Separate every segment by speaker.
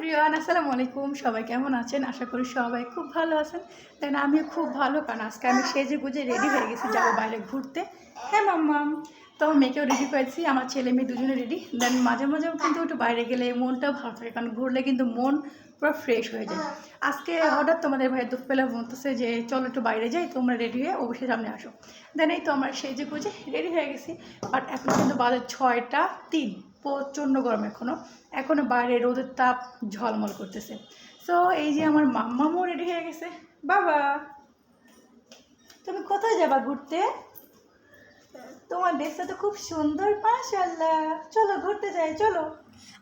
Speaker 1: Everyone আসসালামু আলাইকুম। সবাই কেমন আছেন? আশা করি সবাই খুব ভালো আছেন। দেন আমিও খুব ভালো। কারণ আজকে আমি সেজে গুজে রেডি হয়ে গেছি, যাব বাইরে ঘুরতে। হ্যাঁ মাম্মাম। তো মেয়েকেও রেডি করেছি, আমার ছেলে মেয়ে দুজনে রেডি দেন মাঝে মাঝেও কিন্তু একটু বাইরে গেলে মনটাও ভালো থাকে, কারণ ঘুরলে কিন্তু মন পুরো ফ্রেশ হয়ে যায়। আজকে হঠাৎ তোমাদের ভাই দুপুরবেলা বলতেছে যে চলো একটু বাইরে যাই তোমরা রেডি হয়ে অবশ্যই সামনে আসো। দেন এই তো আমার সেজে গুজে রেডি হয়ে গেছি। বাট এখন কিন্তু বাজে ছয়টা তিন প্রচণ্ড গরম এখনও এখনও বাইরে রোদের তাপ ঝলমল করতেছে। সো এই যে আমার মাম্মামও রেডি হয়ে গেছে। বাবা তুমি কোথায় যাবা ঘুরতে? তোমার ড্রেসটা তো খুব সুন্দর মাশাল্লাহ চলো ঘুরতে যাই চলো।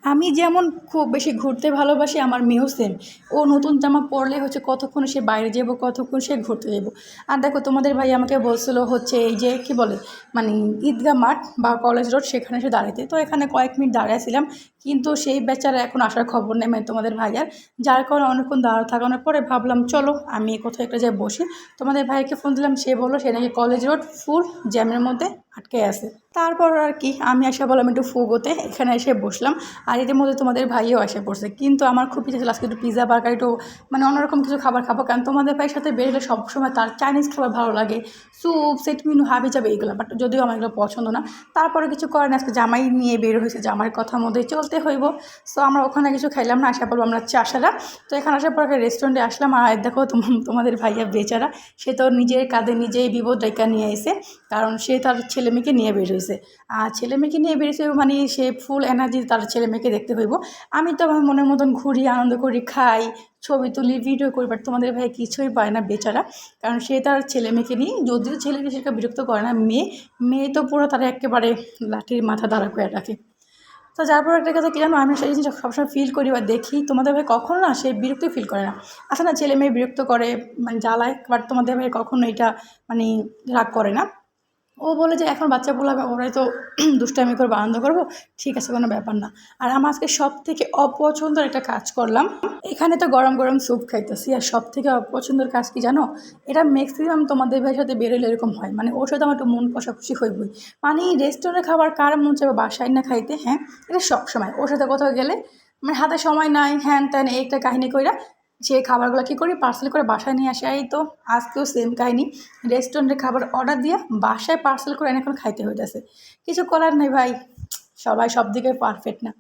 Speaker 1: আমি যেমন খুব বেশি ঘুরতে ভালোবাসি আমার মেয়েও সেম। ও নতুন জামা পরলে হচ্ছে কতক্ষণ সে বাইরে যাব, কতক্ষণ সে ঘুরতে যাব। আর দেখো তোমাদের ভাই আমাকে বলছিল হচ্ছে এই যে কি বলে মানে ঈদগাহ মাঠ বা কলেজ রোড সেখানে এসে দাঁড়াইতে। তো এখানে কয়েক মিনিট দাঁড়িয়েছিলাম কিন্তু সেই বেচারা এখন আসার খবর নেই মানে তোমাদের ভাইয়ার যার কারণে অনেকক্ষণ দাঁড়া থাকানোর পরে ভাবলাম চলো আমি কোথাও একটা যাই বসি। তোমাদের ভাইকে ফোন দিলাম, সে বলল সে নাকি কলেজ রোড, ফুল, জ্যামের মধ্যে আটকে আছে। তারপর আর কি, আমি আসা বললাম একটু ফুগোতে, এখানে এসে বসলাম। আর এদের মধ্যে তোমাদের ভাইও আসে পড়ছে। কিন্তু আমার খুব ইচ্ছা ছিল আজকে একটু পিজা বার্গার একটু মানে অন্যরকম কিছু খাবার খাব। কারণ তোমাদের ভাইয়ের সাথে বেরোলে সবসময় তার চাইনিজ খাবার ভালো লাগে। স্যুপ সেট মিনু, হাবি যাবে এইগুলো বাট যদিও আমার এগুলো পছন্দ না। তারপরে কিছু করেন আজকে জামাই নিয়ে বের হয়েছে। জামার কথা মধ্যে চলতে হইব। সো আমরা ওখানে কিছু খাইলাম না। আশা পড়ব আমরা চাষারা। তো এখানে আসার পর একটা রেস্টুরেন্টে আসলাম। আর দেখো তোম- তোমাদের ভাইয়া বেচারা। সে তো নিজের কাঁধে নিজেই বিপদ রেখা নিয়ে এসে। কারণ সে তার ছেলে মেয়েকে নিয়ে বের হয়েছে। আর ছেলে মেয়েকে নিয়ে বেরিয়েছে মানে সে ফুল এনার্জি তার ছেলে মেয়েকে দেখতে হইব। আমি তো আমার মনের মতন ঘুরি, আনন্দ করি, খাই, ছবি তুলি ভিডিও করি বাট তোমাদের ভাই কিছুই পায় না বেচারা। কারণ সে তার ছেলে মেয়েকে নিয়ে, যদিও ছেলে মেয়ে সেটা বিরক্ত করে না, মেয়ে মেয়ে তো পুরো তারা একেবারে লাঠির মাথা দাঁড়া করে রাখে। তো যার পর একটা কথা কী জানো? আমি সেই জিনিসটা সবসময় ফিল করি বা দেখি। তোমাদের ভাই কখনো না সে বিরক্ত ফিল করে না। আসলে না ছেলে মেয়ে বিরক্ত করে মানে জ্বালায় বাট তোমাদের ভাই কখনো এটা মানে রাগ করে না। ও বলে যে, এখন বাচ্চা বলাবে ওরাই তো দুষ্টামি করব আনন্দ করব। ঠিক আছে, কোনো ব্যাপার না। আর আমার আজকে সব থেকে অপছন্দের একটা কাজ করলাম। এখানে তো গরম গরম স্যুপ খাইতেছি, আর সব থেকে অপছন্দের কাজ কি জানো? এটা ম্যাক্সিমাম তোমাদের ভাইয়ের সাথে বেরোলে এরকম হয়। মানে ওর সাথে আমার একটু মন কষাকষি হইবই। মানে রেস্টুরেন্টে খাবার কার মন চাইবে বাসায় না খাইতে? হ্যাঁ এটা সব সময় ওর সাথে কোথাও গেলে মানে হাতে সময় নাই, হ্যান ত্যান, এই একটা কাহিনী কইরা যে খাবারগুলো কী করি? পার্সেল করে বাসায় নিয়ে আসে। এই তো, আজকেও সেম কাহিনি। রেস্টুরেন্টে খাবার অর্ডার দিয়ে বাসায় পার্সেল করে এখন খাইতে হইতেছে। কিছু করার নেই ভাই। সবাই সব দিকে পারফেক্ট না।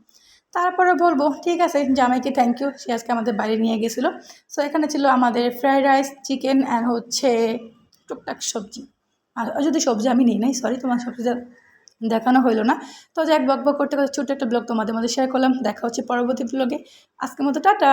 Speaker 1: তারপরে বলব, ঠিক আছে, জামাইকে থ্যাংক ইউ সে আজকে আমাদের বাড়ি নিয়ে গেছিল। সো এখানে ছিল আমাদের ফ্রাইড রাইস চিকেন অ্যান্ড হচ্ছে টুকটাক সবজি। আর যদি সবজি আমি নিই নাই সরি তোমার সবজি দেখানো হইল না। তো যাক বক বক করতে করতে ছোট্ট একটা ব্লগ তোমাদের মধ্যে শেয়ার করলাম। দেখা হচ্ছে পরবর্তী ব্লগে আজকের মতো, টাটা!